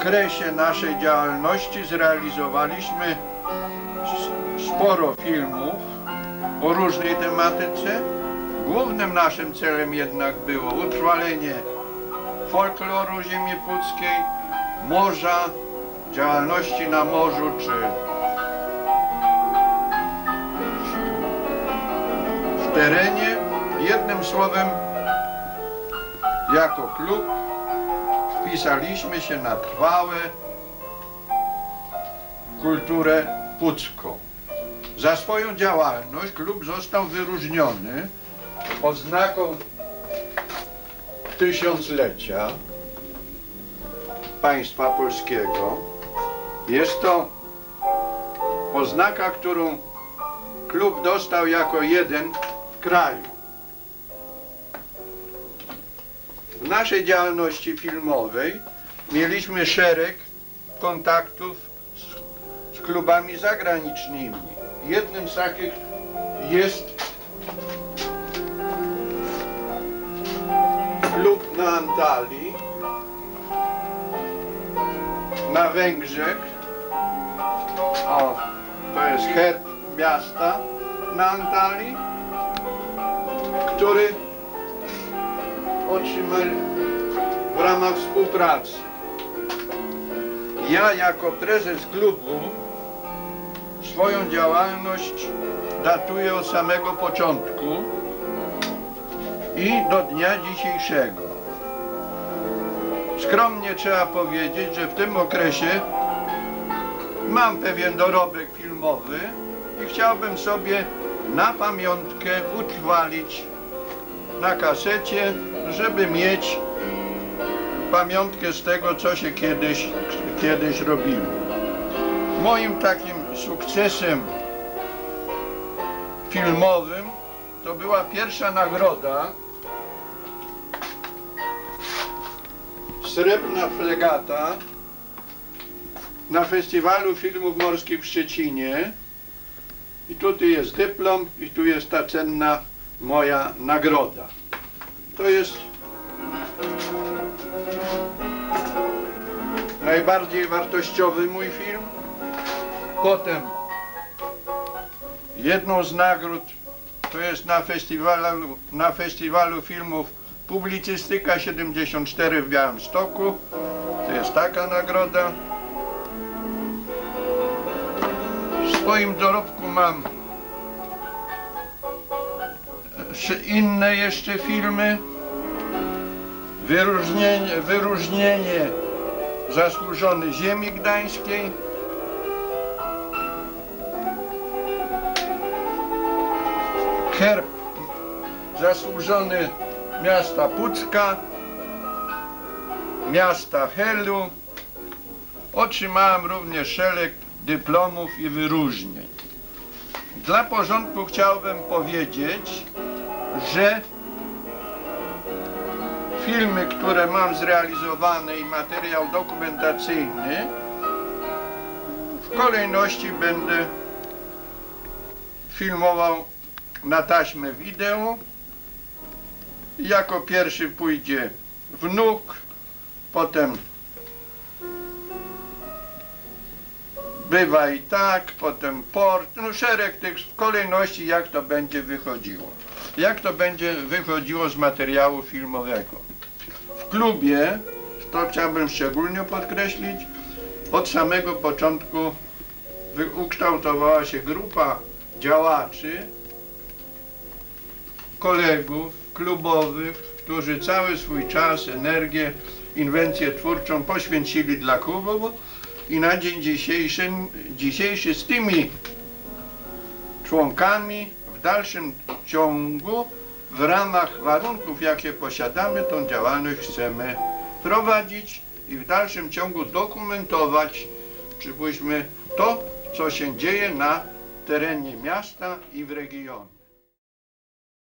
okresie naszej działalności zrealizowaliśmy sporo filmów o różnej tematyce. Głównym naszym celem jednak było utrwalenie folkloru ziemi puckiej, morza, działalności na morzu czy w terenie. Jednym słowem, jako klub wpisaliśmy się na trwałe kulturę pucką. Za swoją działalność klub został wyróżniony oznaką tysiąclecia państwa polskiego. Jest to oznaka, którą klub dostał jako jeden w kraju. W naszej działalności filmowej mieliśmy szereg kontaktów z, z klubami zagranicznymi. Jednym z takich jest klub na Antalii, na Węgrzech. O, to jest herb miasta na Antalii, który otrzymali w ramach współpracy. Ja jako prezes klubu swoją działalność datuję od samego początku i do dnia dzisiejszego. Skromnie trzeba powiedzieć, że w tym okresie mam pewien dorobek filmowy i chciałbym sobie na pamiątkę utrwalić na kasecie, żeby mieć pamiątkę z tego, co się kiedyś, kiedyś robiło. Moim takim sukcesem filmowym to była pierwsza nagroda Srebrna Flegata na Festiwalu Filmów Morskich w Szczecinie. I tutaj jest dyplom i tu jest ta cenna moja nagroda. To jest najbardziej wartościowy mój film. Potem jedną z nagród to jest na festiwalu, na festiwalu filmów Publicystyka 74 w Białymstoku. To jest taka nagroda. W swoim dorobku mam inne jeszcze filmy. Wyróżnienie, wyróżnienie zasłużony ziemi gdańskiej. Herb zasłużony miasta Pucka, miasta Helu. Otrzymałem również szereg dyplomów i wyróżnień. Dla porządku chciałbym powiedzieć, że filmy, które mam zrealizowane i materiał dokumentacyjny, w kolejności będę filmował na taśmę wideo. Jako pierwszy pójdzie wnuk, potem bywa i tak, potem port, no szereg tych w kolejności jak to będzie wychodziło. Jak to będzie wychodziło z materiału filmowego. Klubie, to chciałbym szczególnie podkreślić, od samego początku ukształtowała się grupa działaczy, kolegów klubowych, którzy cały swój czas, energię, inwencję twórczą poświęcili dla klubu i na dzień dzisiejszy, dzisiejszy z tymi członkami w dalszym ciągu w ramach warunków, jakie posiadamy, tą działalność chcemy prowadzić i w dalszym ciągu dokumentować, przypuśćmy, to, co się dzieje na terenie miasta i w regionie.